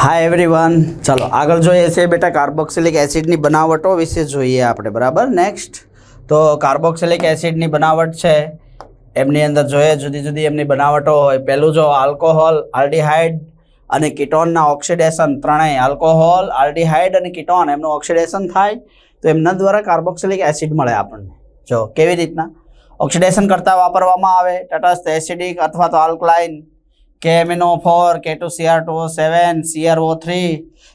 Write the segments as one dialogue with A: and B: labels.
A: Hi everyone ચાલો, આગળ જોઈએ છે બેટા કાર્બોક્સિલિક એસિડની બનાવટો વિશે જોઈએ આપણે, બરાબર? નેક્સ્ટ તો કાર્બોક્સિલિક એસિડની બનાવટ છે. એમની અંદર જોઈએ જુદી જુદી એમની બનાવટો હોય. પહેલું જો આલ્કોહોલ, આલ્ડીહાઇડ અને કીટોનના ઓક્સિડેશન ત્રણેય, આલ્કોહોલ, આલ્ડીહાઇડ અને કીટોન, એમનું ઓક્સિડેશન થાય, તો એમના દ્વારા કાર્બોક્સિલિક એસિડ મળે આપણને. જો, કેવી રીતના? ઓક્સિડેશન કરતાં વાપરવામાં આવે, તટસ્થ એસિડિક અથવા તો alkaline KMNO four K two CR two seven CRO three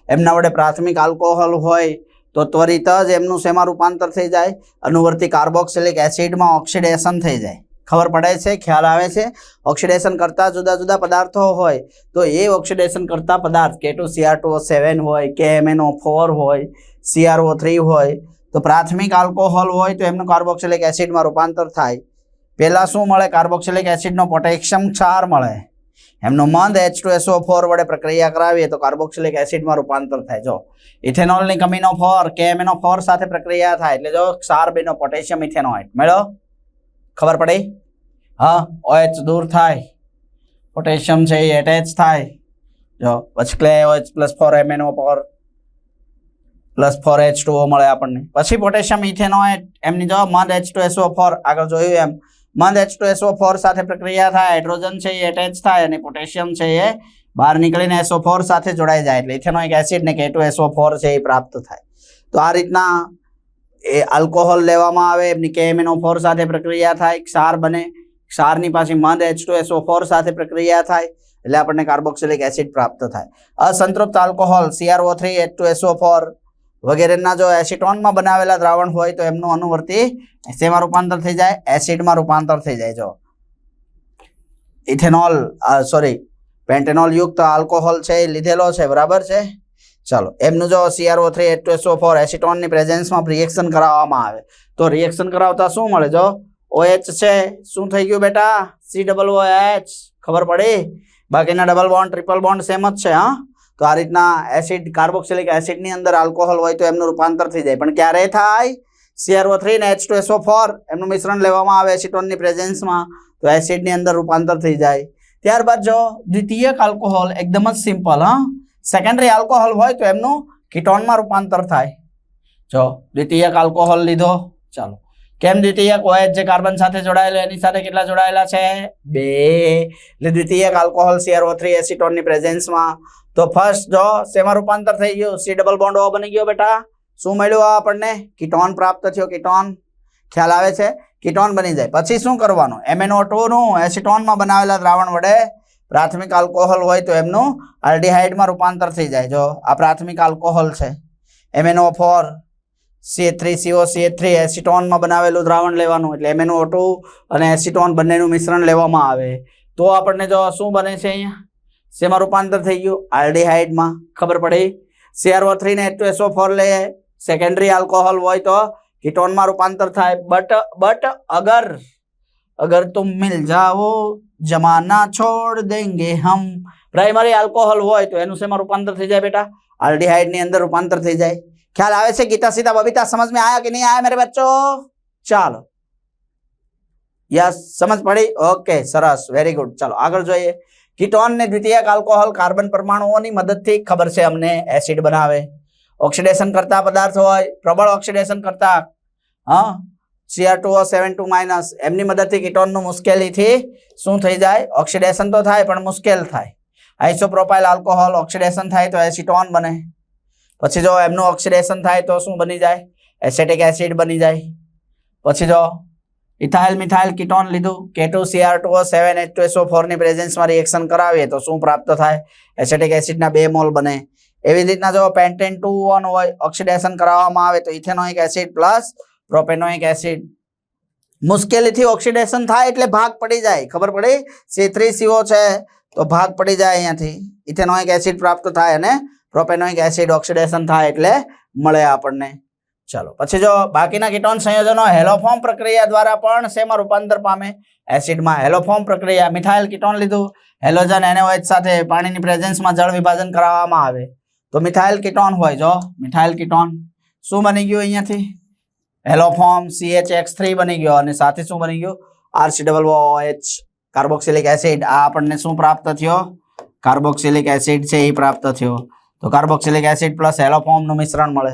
A: એમના વડે પ્રાથમિક આલ્કોહોલ હોય તો ત્વરિત જ એમનું શેમાં રૂપાંતર થઈ જાય. અનુવર્તી કાર્બોક્સિલિક એસિડમાં ઓક્સિડેશન થઈ જાય. ખબર પડે છે? ખ્યાલ આવે છે? ઓક્સિડેશન કરતા જુદા જુદા પદાર્થો હોય તો એ ઓક્સિડેશન કરતા પદાર્થ કે ટુ સીઆર ટુ સેવન હોય કે એમએનઓ ફોર હોય, સીઆરઓ થ્રી હોય તો પ્રાથમિક આલ્કોહોલ હોય તો એમનું કાર્બોક્સિલિક એસિડમાં રૂપાંતર થાય. પહેલાં શું મળે? કાર્બોક્સિલિક એસિડનો પોટેશિયમ ક્ષાર મળે. એમનો મંદ એચ ટુ એસઓ ફોર વડે પ્રક્રિયા કરાવીએ તો કાર્બોક્સિલિક એસિડમાં રૂપાંતર થાય. જો ઇથેનોલની કમીનો ફોર કે કેએમએનો ફોર સાથે પ્રક્રિયા થાય, એટલે જો ક્ષાર બેનો પોટેશિયમ ઇથેનોઇટ મેળો ખબર પડી? હા, ઓએચ દૂર થાય. પોટેશિયમ છે એ એટેચ થાય. જો, પછી ક્લે OH plus four MNO four plus four H two મળે આપણને. પછી પોટેશિયમ, ઇથેનોઇડ, એમની જો મંદ એચ ટુ એસઓ ફોર આગળ જોયું એમ મંદ એચ ટુ એસઓ ફોર સાથે પ્રક્રિયા થાય, હાઇડ્રોજન છે એ એટેચ થાય અને પોટેશિયમ છે એ બહાર નીકળીને એસઓ ફોર સાથે જોડાઈ જાય એટલે ઇથેનોઇક એસિડ ને કે ટુ એસઓ ફોર છે એ પ્રાપ્ત થાય. તો આ રીતના એ આલ્કોહોલ લેવામાં આવે, એમની કેએમએનઓ ફોર સાથે પ્રક્રિયા થાય, ક્ષાર બને, ક્ષારની પાછી મંદ એચ ટુ એસઓ ફોર સાથે પ્રક્રિયા થાય, એટલે આપણને કાર્બોક્સિલિક એસિડ પ્રાપ્ત થાય. અસંતૃપ્ત alcohol CRO three H two SO four વગેરેના જો એસિટોનમાં બનાવેલા દ્રાવણ હોય તો એમનું અનુવર્તી શેમાં રૂપાંતર થઈ જાય, એસિડમાં રૂપાંતર થઈ જાય જો. ઇથેનોલ સોરી પેન્ટેનોલ યુક્ત આલ્કોહોલ છે એ લીધેલો છે, બરાબર છે? ચાલો, એમનું જો CRO three H two four એસિટોનની પ્રેઝન્સમાં રિએક્શન કરાવવામાં આવે. તો રિએક્શન કરાવતા શું મળે જો? ઓએચ છે, શું થઈ ગયું બેટા? સી ડબલ ઓ એચ ખબર પડી? બાકીના double bond triple bond same જ છે, હા? તો આ રીતના એસિડ કાર્બોક્સિલિક એસિડની અંદર આલ્કોહોલ હોય તો એમનું રૂપાંતર થઈ જાય. પણ ક્યારે થાય? સીઆરઓ થ્રી ને એચ ટુ એસઓ ફોર એમનું મિશ્રણ લેવામાં આવે એસિટોનની પ્રેઝન્સમાં તો એસિડની અંદર રૂપાંતર થઈ જાય. ત્યારબાદ જો દ્વિતીયક આલ્કોહોલ એકદમ જ સિમ્પલ હા. સેકન્ડરી આલ્કોહોલ હોય તો એમનું કીટોનમાં રૂપાંતર થાય. જો દ્વિતીયક આલ્કોહોલ લીધો, ચાલો. કેમ દ્વિતીયક ઓએચ જે કાર્બન સાથે જોડાયેલો, એની સાથે કેટલા જોડાયેલા છે? બે. એટલે દ્વિતીયક આલ્કોહોલ સીઆરઓ થ્રી એસિટોનની પ્રેઝન્સમાં તો ફર્સ્ટ જો શેમાં રૂપાંતર થઈ ગયું? સી ડબલ બોન્ડ ઓ બની ગયો બેટા. શું મળ્યું આપણને? કીટોન પ્રાપ્ત થયો કીટોન ખ્યાલ આવે છે? કીટોન બની જાય. પછી શું કરવાનું? એમએનઓ ટુનું એસિટોનમાં બનાવેલા દ્રાવણ વડે પ્રાથમિક આલ્કોહોલ હોય તો એમનું આલ્ડીહાઇડમાં રૂપાંતર થઈ જાય. જો આ પ્રાથમિક આલ્કોહોલ છે. MNO four C three CO C three એસિટોનમાં બનાવેલું દ્રાવણ લેવાનું. એટલે એમએનઓ ટુ અને એસિટોન બંનેનું મિશ્રણ લેવામાં આવે. તો આપણને જો શું બને છે અહીંયા? શેમાં રૂપાંતર થઈ ગયું આલ્ડીહાઇડમાં ખબર પડી સીઆરઓ થ્રી ને ટુ એસઓ ફોર લે સેકન્ડરી આલ્કોહોલ હોય તો કીટોનમાં રૂપાંતર થાય બટ બટ અગર અગર તુમ મિલ જાઓ જમાના છોડ દેંગે હમ પ્રાઇમરી આલ્કોહોલ હોય તો એનું શેમાં રૂપાંતર થઈ જાય બેટા આલ્ડીહાઇડની અંદર રૂપાંતર થઈ જાય ખ્યાલ આવે છે ગીતા સીતા બબીતા समझ में आया कि नहीं आया मेरे बच्चों ચાલો યસ સમજ પડી ઓકે સરસ વેરી ગુડ ચાલો આગળ જોઈએ કીટોન ને દ્વિતીયક આલ્કોહોલ કાર્બન પરમાણુઓની મદદથી ખબર છે અમને એસિડ બનાવે ઓક્સિડેશન કરતા પદાર્થ હોય પ્રબળ ઓક્સિડેશન કરતા હા CR two seven two minus એમની મદદથી કીટોનનું મુશ્કેલીથી શું થઈ જાય ઓક્સિડેશન તો થાય પણ મુશ્કેલ થાય આઇસોપ્રોપાઇલ આલ્કોહોલ ઓક્સિડેશન થાય તો એસિટોન બને પછી જો એમનું ઓક્સિડેશન થાય તો શું બની જાય એસેટિક એસિડ બની જાય પછી જો ઇથાઇલ મિથાઇલ કિટોન લીધું. K two CR two seven H two SO ફોરની પ્રેઝન્સમાં રિએક્શન કરાવીએ તો શું પ્રાપ્ત થાય? એસેટિક એસિડના બે મોલ બને. એવી રીતના જો પેન્ટેન ટુ વન હોય, ઓક્સિડેશન કરાવવામાં આવે તો ethanoic acid plus propanoic acid. મુશ્કેલીથી oxidation થાય એટલે ભાગ પડી જાય. ખબર પડી? સી થ્રી સીઓ છે, તો ભાગ પડી જાય અહીંયાથી. ઇથેનોઇક એસિડ પ્રાપ્ત થાય અને પ્રોપેનોઇક એસિડ ઓક્સિડેશન થાય એટલે મળે આપણને. ચલો પછી જો બાકીના કીટોન સંયોજનો હેલોફોર્મ પ્રક્રિયા દ્વારા પણ શેમાં રૂપાંતર પામે. એસિડમાં હેલોફોર્મ પ્રક્રિયા, મિથાઇલ કીટોન લીધું. હેલોજન NaOH સાથે પાણીની પ્રેઝન્સમાં જળ વિભાજન કરાવવામાં આવે. તો મિથાઇલ કીટોન હોય જો, મિથાઇલ કીટોન શું બની ગયું અહીંયાથી? હેલોફોર્મ CHX3 બની ગયો અને સાથે શું બની ગયું? RC double OH carboxylic acid, આ આપણને શું પ્રાપ્ત થયો? કાર્બોક્સિલિક એસિડ છે એ પ્રાપ્ત થયો. તો કાર્બોક્સિલિક એસિડ પ્લસ હેલોફોર્મનું મિશ્રણ મળે.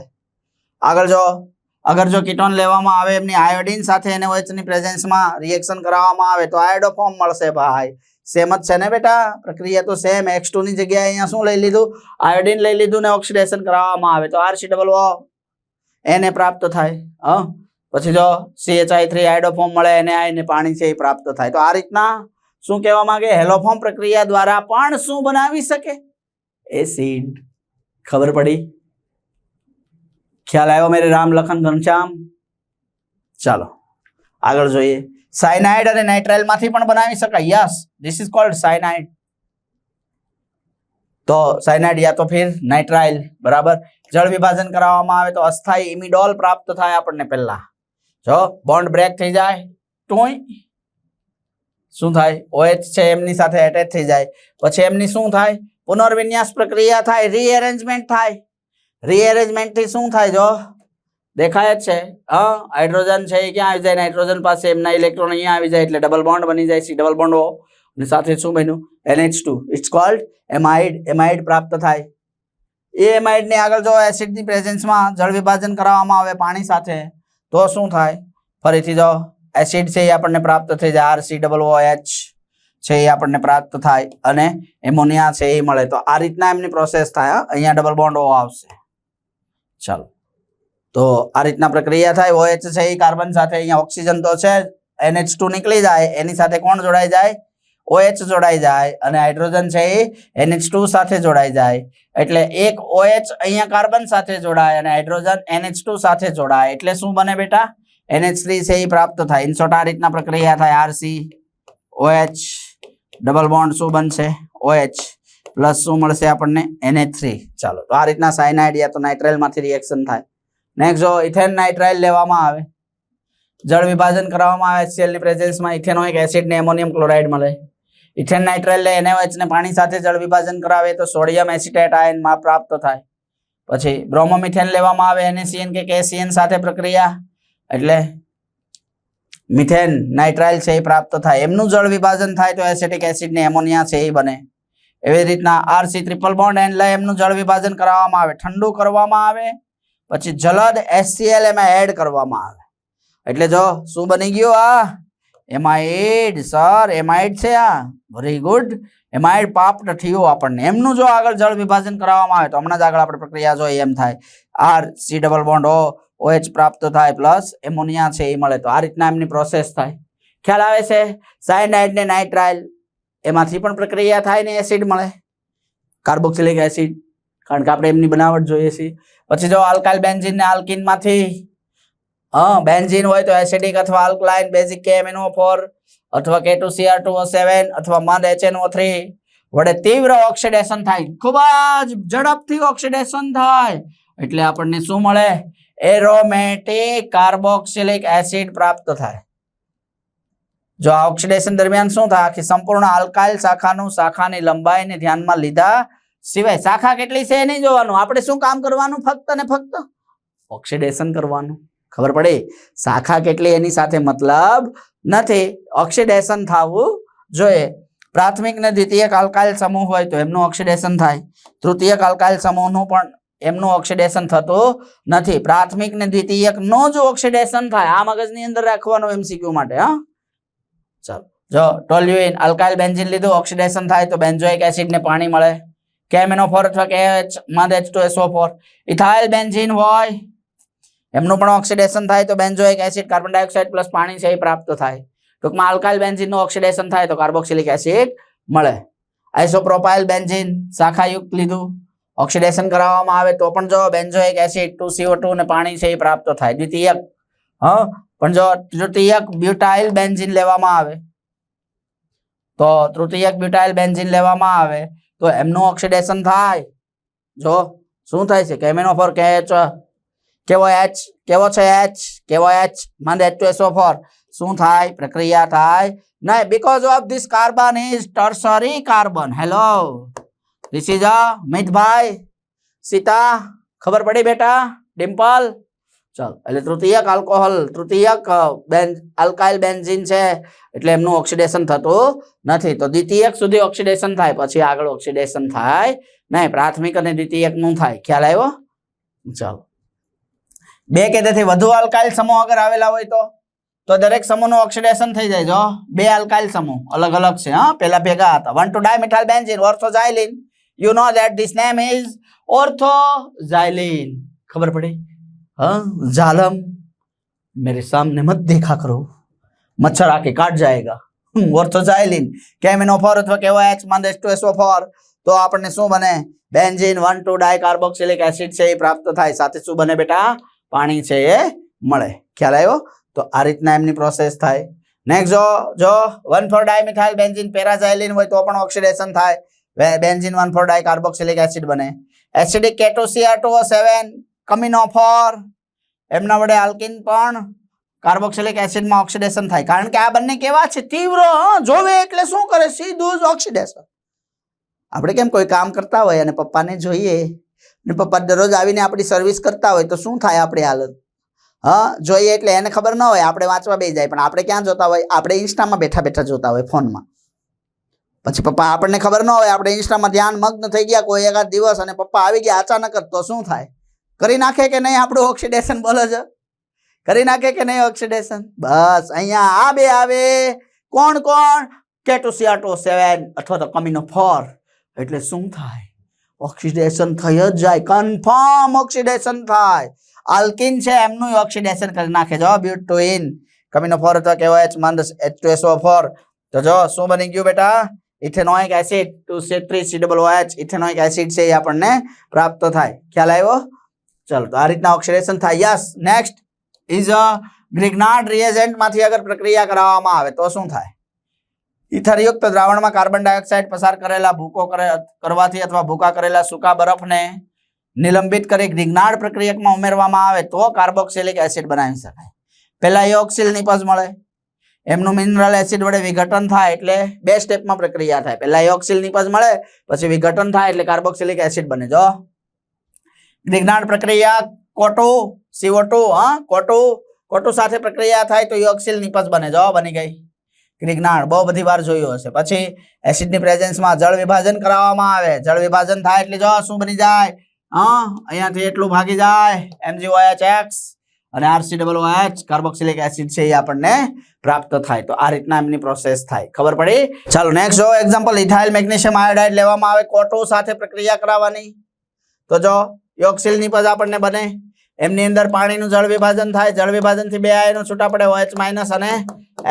A: આગળ જો, અગર જો કિટોન લેવામાં આવે, એમની આયોડિન સાથે એને ની પ્રેઝન્સમાં રિએક્શન કરાવવામાં આવે, તો આયોડોફોર્મ મળશે ભાઈ. સેમ જ છે ને બેટા? પ્રક્રિયા તો સેમ એક્સની જગ્યાએ અહીંયા શું લઈ લીધું? આયોડિન લઈ લીધું ને ઓક્સિડેશન કરાવવામાં આવે. તો આરસી ડબલ ઓ એને પ્રાપ્ત થાય. હ? પછી જો સીએચઆઈ થ્રી આયોડોફોર્મ મળે એને આઈ એને પાણી છે એ પ્રાપ્ત થાય. તો આ રીતના શું કહેવા માંગે? હેલોફોર્મ પ્રક્રિયા દ્વારા પણ શું બનાવી શકે? એસિડ ખબર પડી? ખ્યાલ આવ્યો મેરે રામ લખન ઘનશ્યામ? ચાલો, આગળ જોઈએ. સાયનાઇડ અને નાઇટ્રાઇલમાંથી પણ બનાવી શકાય. Yes this is called cyanide તો સાયનાઇડ યા તો ફિર નાઇટ્રાઇલ બરાબર? જળ વિભાજન કરાવવામાં આવે તો અસ્થાયી ઇમિડોલ પ્રાપ્ત થાય આપણને પહેલા. જો બોન્ડ બ્રેક થઈ જાય, ટોય. શું થાય? ઓએચ છે એમની સાથે એટેચ થઈ જાય. પછી એમની શું થાય? પુનર્વિન્યાસ પ્રક્રિયા થાય રીએરેન્જમેન્ટ થાય. રીએરેન્જમેન્ટથી શું થાય જો? દેખાય જ છે. હા હાઇડ્રોજન છે એ ક્યાં આવી જાય? નાઇટ્રોજન પાસે એમના ઇલેક્ટ્રોન અહીંયા આવી જાય એટલે ડબલ બોન્ડ બની જાય છે ડબલ બોન્ડ હો અને સાથે શું બન્યું? NH two it's called amide amide પ્રાપ્ત થાય. એ એમાઇડની આગળ જો એસિડની પ્રેઝન્સમાં જળ વિભાજન કરાવવામાં આવે પાણી સાથે, તો શું થાય? ફરીથી જો એસિડ છે એ આપણને પ્રાપ્ત થઈ જાય. R C double O H છે એ આપણને પ્રાપ્ત થાય. અને એમોનિયા છે એ મળે. તો આ રીતના એમની પ્રોસેસ થાય. અહીંયા ડબલ બોન્ડ ઓ આવશે. ચાલો. તો આ રીતના પ્રક્રિયા થાય. ઓએચ છે એ કાર્બન સાથે અહીંયા ઓક્સિજન તો છે એનએચ ટુ નીકળી જાય. એની સાથે કોણ જોડાઈ જાય? ઓએચ જોડાઈ જાય અને હાઇડ્રોજન છે એ એનએચ ટુ સાથે જોડાઈ જાય. એટલે એક ઓએચ અહીંયા કાર્બન સાથે જોડાય અને હાઇડ્રોજન એનએચ ટુ સાથે જોડાય. એટલે શું બને બેટા? એનએચ છે એ પ્રાપ્ત થાય. ઇનશોર્ટ આ રીતના પ્રક્રિયા થાય. આરસી ઓએચ, ડબલ બોન્ડ શું બનશે? OH પ્લસ શું મળશે આપણને NH3 ચાલો, તો આ રીતના સાયનાઇડ યા તો નાઇટ્રાઇલમાંથી રિએક્શન થાય. નેક્સ્ટ જો ઇથેન નાઇટ્રાઇલ લેવામાં આવે. જળ વિભાજન કરવામાં આવે એચસીએલની પ્રેઝન્સમાં ઇથેનોઇક એસિડને એમોનિયમ ક્લોરાઇડ મળે. ઇથેન નાઇટ્રાઇલ લે NaOH ને પાણી સાથે જળ વિભાજન કરાવે તો સોડિયમ એસિટેટ આયનમાં પ્રાપ્ત થાય. પછી બ્રોમોમિથેન લેવામાં આવે એને સીએન કે કેસીએન સાથે પ્રક્રિયા. એટલે મિથેન નાઇટ્રાઇલ છે એ પ્રાપ્ત થાય. એમનું જળ વિભાજન થાય તો એસિટિક એસિડને એમોનિયા છે એ બને. એવી રીતના આરસી ટ્રિપલ બોન્ડ એન્ડ એમનું જળ વિભાજન કરવામાં આવે. ઠંડુ કરવામાં આવે, પછી જલદ એસસીએલ એમાં એડ કરવામાં આવે. એટલે જો શું બની ગયું આ? એમાઇડ સર એમાઇડ છે આ. વેરી ગુડ એમાઇડ પાપ્ડ થયું આપણને. એમનું જો આગળ જળ વિભાજન કરાવવામાં આવે તો હમણાં જ આગળ આપણે પ્રક્રિયા જોઈએ એમ થાય. R C double bond O OH પ્રાપ્ત થાય પ્લસ એમોનિયા છે એ મળે તો આ રીતના એમની પ્રોસેસ થાય. ખ્યાલ આવે છે? સાયનાઇડ ને નાઇટ્રાઇલ એમાંથી પણ પ્રક્રિયા થાય ને એસિડ મળે. કાર્બોક્સિલિક એસિડ, કારણ કે આપણે એમની બનાવટ જોઈએ છીએ. પછી જો આલ્કાઇલ બેન્ઝીન ને આલ્કિનમાંથી હા બેન્ઝીન હોય તો એસિડિક અથવા આલ્કલાઇન બેઝિક KMnO4 અથવા K2Cr2O7 અથવા મંદ એચએનઓ થ્રી વડે તીવ્ર ઓક્સિડેશન થાય. ખૂબ જ ઝડપથી ઓક્સિડેશન થાય. એટલે આપણને શું મળે? એરોમેટિક કાર્બોક્સિલિક એસિડ પ્રાપ્ત થાય. જો આ ઓક્સિડેશન દરમિયાન શું થાય? આખી સંપૂર્ણ આલ્કાઇલ શાખાનું શાખાની લંબાઈને ધ્યાનમાં લીધા સિવાય શાખા કેટલી છે નહીં જોવાનું. આપણે શું કામ કરવાનું? ફક્ત ને ફક્ત ઓક્સિડેશન કરવાનું. ખબર પડે? શાખા કેટલી એની સાથે મતલબ નથી. ઓક્સિડેશન થવું જોઈએ. પ્રાથમિક ને દ્વિતીયક આલ્કાઇલ સમૂહ હોય તો એમનું ઓક્સિડેશન થાય. તૃતીયક આલ્કાઇલ સમૂહનું પણ એમનું ઓક્સિડેશન થતું નથી. પ્રાથમિક ને દ્વિતીય નો જ ઓક્સિડેશન થાય. આ મગજની અંદર રાખવાનું એમસીક્યુ માટે, હા? ચાલો. જો ટોલ્યુઇન, આલ્કાઇલ બેન્ઝિન લીધું, ઓક્સિડેશન થાય તો બેન્ઝોઇક એસિડ ને પાણી મળે. કેમેનોફોર અથવા કેએચમાં H two SO four ethyl benzene હોય, એમનું પણ ઓક્સિડેશન થાય તો benzoic acid, carbon dioxide plus પાણી છે એ પ્રાપ્ત થાય. ટૂંકમાં આલ્કાઇલ બેન્ઝીનનું ઓક્સિડેશન થાય તો કાર્બોક્સિલિક એસિડ મળે. આઇસોપ્રોપાઇલ બેન્ઝિન, શાખાયુક્ત લીધું. ઓક્સિડેશન કરાવવામાં આવે તો પણ જો benzoic acid two CO two ને પાણી છે એ પ્રાપ્ત થાય. દ્વિતીયક હા, પણ જો તૃતીયક બ્યુટાઇલ બેન્ઝિન લેવામાં આવે, તો તૃતીયક બ્યુટાઇલ બેન્ઝિન લેવામાં આવે, તો એમનું ઓક્સિડેશન થાય. જો, શું થાય છે? કેમેનોફોર કે કેવો એચ કેવો છે એચ કેવો એચ મંદ એચ ફોર શું થાય? પ્રક્રિયા થાય નહીં. Because of this carbon is tertiary carbon hello this મિતભાઈ સીતા ખબર પડી બેટા? ડિમ્પલ ચાલો. એટલે તૃતીયક આલ્કોહોલ તૃતીયક બેન આલ્કાઇલ બેન્ઝીન છે, એટલે એમનું ઓક્સિડેશન થતું નથી. તો દ્વિતીયક સુધી ઓક્સિડેશન થાય, પછી આગળ ઓક્સિડેશન થાય નહીં. પ્રાથમિક અને દ્વિતીયકનું થાય. ખ્યાલ આવ્યો? ચાલો. બે કે તેથી વધુ આલ્કાઇલ સમૂહ અગર આવેલા હોય તો? તો દરેક સમૂહનું ઓક્સિડેશન થઈ જાય, જો. બે આલ્કાઇલ સમૂહ. અલગ અલગ છે, હા. પેલા ભેગા હતા. One two dimethyl benzene orthoxylene you know that this name is orthoxylene ખબર પડી? हाँ जालम मेरे सामने मत देखा करो मच्छर आके काट जाएगा ઓર્થોઝાઇલિન કેમિનોફોર અથવા કહેવાય એચ મંદ ટુ એસો ફોર તો આપણને શું બને benzene one two di carboxylic acid છે એ પ્રાપ્ત થાય સાથે શું બને બેટા પાણી છે એ મળે ખ્યાલ આવ્યો તો આ રીતના એમની પ્રોસેસ થાય નેક્સ્ટ જો જો one four dimethyl benzene paraxylene હોય તો પણ ઓક્સિડેશન થાય benzene one four di carboxylic acid બને એસિડિક કેટોસીઆર ટુ સેવન કમિનોફોર એમના વડે આલ્કિન પણ કાર્બોક્સિલિક એસિડમાં ઓક્સિડેશન થાય. કારણ કે આ બંને કેવા છે? તીવ્ર જોવે એટલે શું કરે? સીધું જ ઓક્સિડેશન આપણે કેમ કોઈ કામ કરતા હોય અને પપ્પાને જોઈએ ને પપ્પા દરરોજ આવીને આપણી સર્વિસ કરતા હોય તો શું થાય આપણી હાલત? હા, જોઈએ એટલે એને ખબર ન હોય. આપણે વાંચવા બે જાય. પણ આપણે ક્યાં જોતા હોય? આપણે ઇન્સ્ટામાં બેઠા બેઠા જોતા હોય ફોનમાં. પછી પપ્પા આપણને ખબર ન હોય. આપણે ઇન્સ્ટામાં ધ્યાન મગ્ન થઈ ગયા કોઈ એકાદ દિવસ અને પપ્પા આવી ગયા અચાનક જ. તો શું થાય? કરી નાખે કે નહીં આપણું ઓક્સિડેશન બોલો છો? કરી નાખે કે નહીં ઓક્સિડેશન બસ, અહીંયા આ બે આવે. કોણ કોણ? કેટોસિયાટો સેવન અથવા તો કમીનો ફોર. એટલે શું થાય? ઓક્સિડેશન થઈ જ જાય. કન્ફર્મ ઓક્સિડેશન થાય. આલ્કિન છે, એમનું ઓક્સિડેશન કરી નાખે જો બ્યુટોઇન કમીનો ફોર અથવા કહેવાય એચ મંદ એચ ટુ એસો ફોર તો જો, શું બની ગયું બેટા? Ethanoic acid two C three C double H ethanoic acid છે એ આપણને પ્રાપ્ત થાય. ખ્યાલ આવ્યો? ચાલો, તો આ રીતના ઓક્સિડેશન થાય. Yes next is a Grignard રિએજન્ટમાંથી અગર પ્રક્રિયા કરાવવામાં આવે તો શું થાય? ઇથરયુક્ત દ્રાવણમાં કાર્બન ડાયોક્સાઇડ પસાર કરેલા ભૂકો કરે, કરવાથી અથવા ભૂકા કરેલા સૂકા બરફને નિલંબિત કરી ગ્રિગ્નાર્ડ પ્રક્રિયકમાં ઉમેરવામાં આવે તો કાર્બોક્સિલિક એસિડ બનાવી શકાય. પહેલા ઓક્સિલ નિપજ મળે. એમનું મિનરલ એસિડ વડે વિઘટન થાય એટલે બે સ્ટેપમાં પ્રક્રિયા થાય. પહેલા ઓક્સિલ નિપજ મળે, પછી વિઘટન થાય એટલે કાર્બોક્સિલિક એસિડ બને. જો ગ્રિગ્નાર્ડ પ્રક્રિયા કોટો સીઓ હા, કોટો કોટો સાથે પ્રક્રિયા થાય તો યોગશીલ નિપજ બને જવા બની ગઈ. ગ્રિગ્નાર્ડ બહુ બધી વાર જોયું હશે. પછી એસિડની પ્રેઝન્સમાં જળ વિભાજન કરાવવામાં આવે. જળ વિભાજન થાય એટલે જો શું બની જાય? હા, અહીંયાથી એટલું ભાગી જાય. એમજીઓએચ એક્સ અને RC double H carboxylic acid છે એ આપણને પ્રાપ્ત થાય. તો આ રીતના એમની પ્રોસેસ થાય. ખબર પડી? ચાલો નેક્સ્ટ જો એક્ઝામ્પલ ઇથાઇલ મેગ્નેશિયમ આયોડાઇડ લેવામાં આવે. કોટો સાથે પ્રક્રિયા કરાવવાની. તો જો યોગશીલની પદ આપણને બને. એમની અંદર પાણીનું જળ વિભાજન થાય. જળ વિભાજનથી બે આયનો છૂટા પડે. OH માઇનસ અને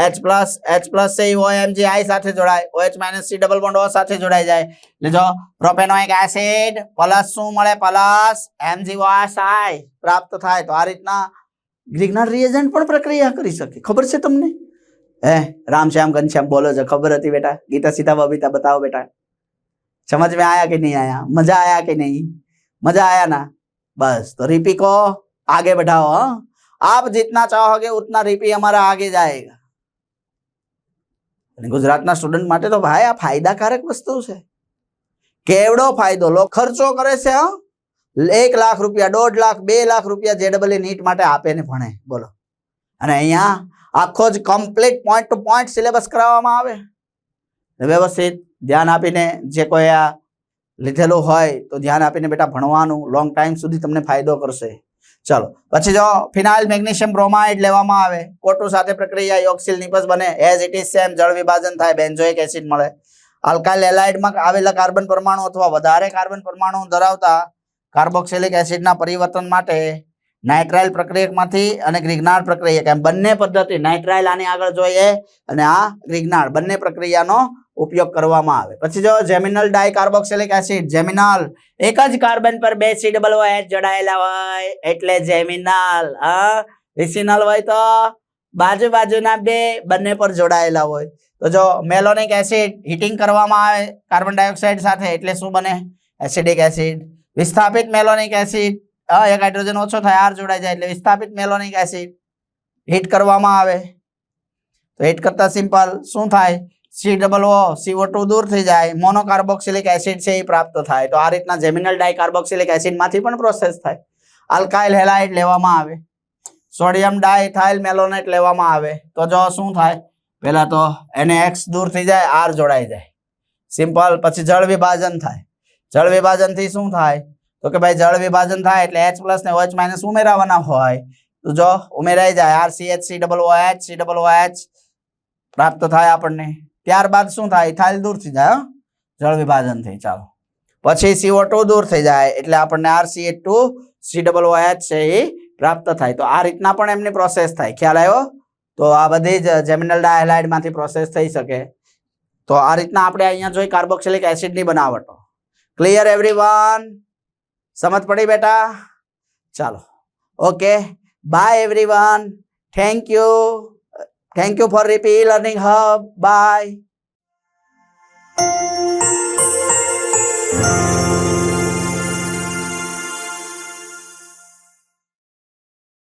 A: એચ પ્લસ. એચ પ્લસ છે એ OMG આઈ સાથે જોડાય. OH minus C double bond O સાથે જોડાઈ જાય. એટલે જો પ્રોપેનોઇક એસિડ પ્લસ શું મળે? પ્લસ MgOSi પ્રાપ્ત થાય. તો આ રીતના ગ્રીગના રિએજન્ટ પણ પ્રક્રિયા કરી શકે. ખબર છે તમને? હે? રામશ્યામ ઘનશ્યામ બોલો છો. ખબર હતી બેટા? ગીતા સીતા બબીતા બતાવો બેટા. સમજ મેં આયા કે નહીં આયા? મજા આયા કે નહીં? मजा आया ना बस तो रिपी को आगे बढ़ाओ हाँ? आप जितना चाहोगे उतना रिपी हमारा आगे जाएगा અને ગુજરાતના સ્ટુડન્ટ માટે તો ભાઈ આ ફાયદાકારક વસ્તુ છે કેવડો ફાયદો લો ખર્ચો કરે છે હા એક લાખ રૂપિયા દોઢ લાખ બે લાખ રૂપિયા જેડબલ નીટ માટે આપે ને ભણે બોલો અને અહીંયા આખો જ complete point to point syllabus કરાવવામાં આવે વ્યવસ્થિત ધ્યાન આપીને જે કોઈ આ લીધેલું હોય તો ધ્યાન આપીને બેટા ભણવાનું લોંગ ટાઈમ સુધી તમને ફાયદો કરશે. ચાલો, પછી જો ફિનાઇલ મેગ્નેશિયમ બ્રોમાઇડ લેવામાં આવે, કોટુ સાથે પ્રક્રિયા યોક્સિલ નિપસ બને એઝ ઇટ ઇઝ સેમ જળ વિભાજન થાય બેન્ઝોઇક એસિડ મળે. આલ્કાઇલ એલાઇડમાં આવેલા કાર્બન પરમાણુ અથવા વધારે કાર્બન પરમાણુ ધરાવતા કાર્બોક્સિલિક એસિડના પરિવર્તન માટે નાઇટ્રાઇલ પ્રક્રિયકમાંથી અને ગ્રિગ્નાળ પ્રક્રિયક. એમ બંને પદ્ધતિ નાઇટ્રાઇલ આની આગળ જોઈએ અને આ ગ્રિગ્નાળ બંને પ્રક્રિયાનો ઉપયોગ કરવામાં આવે. પછી જો geminal dicarboxylic acid, geminal એક જ કાર્બન પર બે સી ડબલ જોડાયેલા હોય એટલે જેમિનલ, હા? રિસિનલ હોય તો બાજુ બાજુના બે બંને પર જોડાયેલા હોય. તો જો મેલોનિક એસિડ હીટિંગ કરવામાં આવે કાર્બન ડાયોક્સાઇડ સાથે, એટલે શું બને? Acidic acid. વિસ્થાપિત મેલોનિક એસિડ એક હાઇડ્રોજન ઓછો થાય, આર જોડાઈ જાય એટલે વિસ્થાપિત મેલોનિક એસિડ હીટ કરવામાં આવે. તો હીટ કરતા સિમ્પલ શું થાય? C double O CO two દૂર થઈ જાય મોનોકાર્બોક્સિલિક એસિડ છે એ પ્રાપ્ત થાય. તો આ રીતના જેમિનલ ડાયકાર્બોક્સિલિક એસિડમાંથી પણ પ્રોસેસ થાય. આલ્કાઇલ હેલાઇટ લેવામાં આવે. સોડિયમ ડાયથાઇલ મેલોનેટ લેવામાં આવે. તો જો શું થાય? પહેલા તો એને એક્સ દૂર થઈ જાય, આર જોડાઈ જાય. સિમ્પલ પછી જળ વિભાજન થાય. જળ વિભાજનથી શું થાય? તો કે ભાઈ જળ વિભાજન થાય એટલે એચ પ્લસ ને ઓએચ માઇનસ ઉમેરાવાના હોય. તો જો ઉમેરાઈ જાય R C H C double O H C double O H પ્રાપ્ત થાય આપણને. ત્યારબાદ શું થાય? ઇથાઇલ દૂર થઈ જાય જળ વિભાજન થઈ, ચાલો. પછી સીઓ ટુ દૂર થઈ જાય, એટલે આપણને R C H two C double O H છે એ પ્રાપ્ત થાય. તો આ રીતના પણ એમની પ્રોસેસ થાય. ખ્યાલ આવ્યો? તો આ બધી જ જેમિનલ ડાયલાઇડમાંથી પ્રોસેસ થઈ શકે. તો આ રીતના આપણે અહીંયા જોઈ કાર્બોક્સિલિક એસિડની બનાવટો. ક્લિયર એવરીવન સમજ પડી બેટા? ચાલો. Okay bye everyone thank you thank you for Repi learning hub bye